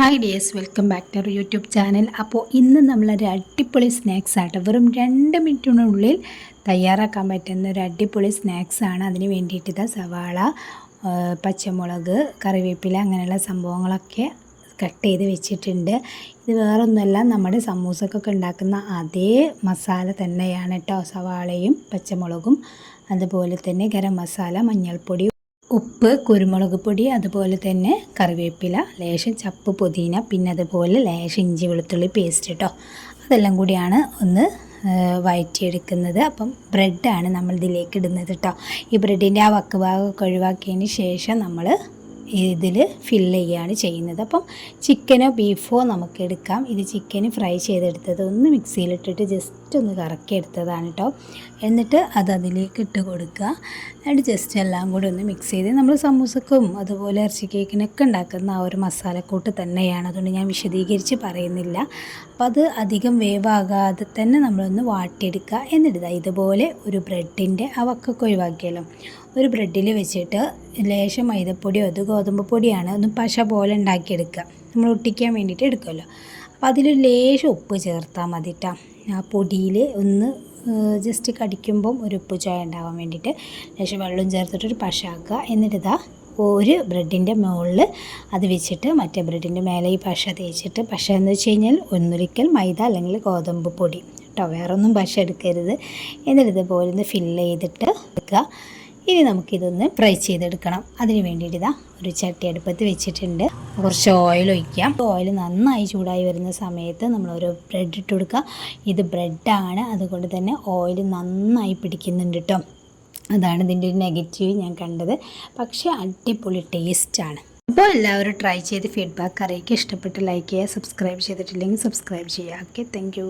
Hi dears welcome back to our YouTube channel അപ്പോൾ ഇന്ന് നമ്മളൊരു അടിപൊളി സ്നാക്സ് ആട്ടോ. വെറും രണ്ട് മിനിറ്റിനുള്ളിൽ തയ്യാറാക്കാൻ പറ്റുന്ന ഒരു അടിപൊളി സ്നാക്സ് ആണ്. അതിന് വേണ്ടിയിട്ട് ഇതാ സവാള പച്ചമുളക് കറിവേപ്പില അങ്ങനെയുള്ള സംഭവങ്ങളൊക്കെ കട്ട് ചെയ്ത് വെച്ചിട്ടുണ്ട്. ഇത് വേറൊന്നുമല്ല നമ്മുടെ സമൂസക്കൊക്കെ ഉണ്ടാക്കുന്ന അതേ മസാല തന്നെയാണ് കേട്ടോ സവാളയും പച്ചമുളകും അതുപോലെ തന്നെ ഗരം മസാല മഞ്ഞൾപ്പൊടി ഉപ്പ് കുരുമുളക് പൊടി അതുപോലെ തന്നെ കറിവേപ്പില ലേശം ചപ്പ് പുതിന പിന്നെ അതുപോലെ ലേശം ഇഞ്ചി വെളുത്തുള്ളി പേസ്റ്റ് കേട്ടോ അതെല്ലാം കൂടിയാണ് ഒന്ന് വയറ്റിയെടുക്കുന്നത്. അപ്പം ബ്രെഡാണ് നമ്മൾ ഇതിലേക്ക് ഇടുന്നത് കേട്ടോ ഈ ബ്രെഡിന്റെ ആ വക്ക് ഭാഗമൊക്കെ ഒഴിവാക്കിയതിന് ശേഷം നമ്മൾ ഇതിൽ ഫില്ല് ചെയ്യുകയാണ് ചെയ്യുന്നത്. അപ്പം ചിക്കനോ ബീഫോ നമുക്ക് എടുക്കാം. ഇത് ചിക്കൻ ഫ്രൈ ചെയ്തെടുത്തത് ഒന്ന് മിക്സിയിലിട്ടിട്ട് ജസ്റ്റ് ഒന്ന് കറക്കി എടുത്തതാണ് കേട്ടോ എന്നിട്ട് അത് അതിലേക്ക് ഇട്ട് കൊടുക്കുക. എന്നിട്ട് ജസ്റ്റ് എല്ലാം കൂടി ഒന്ന് മിക്സ് ചെയ്ത് നമ്മൾ സമൂസക്കും അതുപോലെ ഇറച്ചി കേക്കിനൊക്കെ ഉണ്ടാക്കുന്ന ആ ഒരു മസാലക്കൂട്ട് തന്നെയാണ്. അതുകൊണ്ട് ഞാൻ വിശദീകരിച്ച് പറയുന്നില്ല. അപ്പം അത് അധികം വേവാകാതെ തന്നെ നമ്മളൊന്ന് വാട്ടിയെടുക്കുക. എന്നിട്ട് ഇതുപോലെ ഒരു ബ്രെഡിന്റെ ആ വക്കൊക്കെ ഒഴിവാക്കിയല്ലോ. ഒരു ബ്രെഡിൽ വെച്ചിട്ട് ലേശം മൈദപ്പൊടിയോ അത് ഗോതമ്പ് പൊടിയാണ് ഒന്ന് പശ പോലെ ഉണ്ടാക്കിയെടുക്കുക. നമ്മൾ ഒട്ടിക്കാൻ വേണ്ടിയിട്ട് എടുക്കുമല്ലോ. അപ്പോൾ അതിൽ ലേശം ഉപ്പ് ചേർത്താൽ മതി കേട്ടോ ആ പൊടിയിൽ ഒന്ന് ജസ്റ്റ് കടിക്കുമ്പം ഒരു ഉപ്പ് ചോയ ഉണ്ടാവാൻ വേണ്ടിയിട്ട് ലേശം വെള്ളം ചേർത്തിട്ട് ഒരു എന്നിട്ട് ഇതാ ഒരു ബ്രെഡിന്റെ മുകളിൽ അത് വെച്ചിട്ട് മറ്റേ ബ്രെഡിന്റെ മേലെ ഈ പശ തേച്ചിട്ട് പശ എന്ന് വെച്ച് കഴിഞ്ഞാൽ ഒന്നൊരിക്കൽ മൈദ അല്ലെങ്കിൽ ഗോതമ്പ് പൊടി. കേട്ടോ വേറൊന്നും പശ എടുക്കരുത്. എന്നിട്ട് ഇതുപോലെ ഒന്ന് ഫില്ല് ചെയ്തിട്ട് എടുക്കുക. ഇനി നമുക്കിതൊന്ന് ഫ്രൈ ചെയ്തെടുക്കണം. അതിന് വേണ്ടിയിട്ട് ഇതാ ഒരു ചട്ടി അടുപ്പത്ത് വെച്ചിട്ടുണ്ട്. കുറച്ച് ഓയിൽ ഒഴിക്കാം. ഓയിൽ നന്നായി ചൂടായി വരുന്ന സമയത്ത് നമ്മൾ ഒരു ബ്രെഡ് ഇട്ട് കൊടുക്കുക. ഇത് ബ്രെഡാണ് അതുകൊണ്ട് തന്നെ ഓയിൽ നന്നായി പിടിക്കുന്നുണ്ട് കേട്ടോ അതാണ് ഇതിന്റെ ഒരു നെഗറ്റീവ് ഞാൻ കണ്ടത്. പക്ഷേ അടിപൊളി ടേസ്റ്റാണ് അപ്പോൾ എല്ലാവരും ട്രൈ ചെയ്ത് ഫീഡ്ബാക്ക് അറിയിക്കുക. ഇഷ്ടപ്പെട്ട് ലൈക്ക് ചെയ്യുക സബ്സ്ക്രൈബ് ചെയ്തിട്ടില്ലെങ്കിൽ സബ്സ്ക്രൈബ് ചെയ്യുക. Okay thank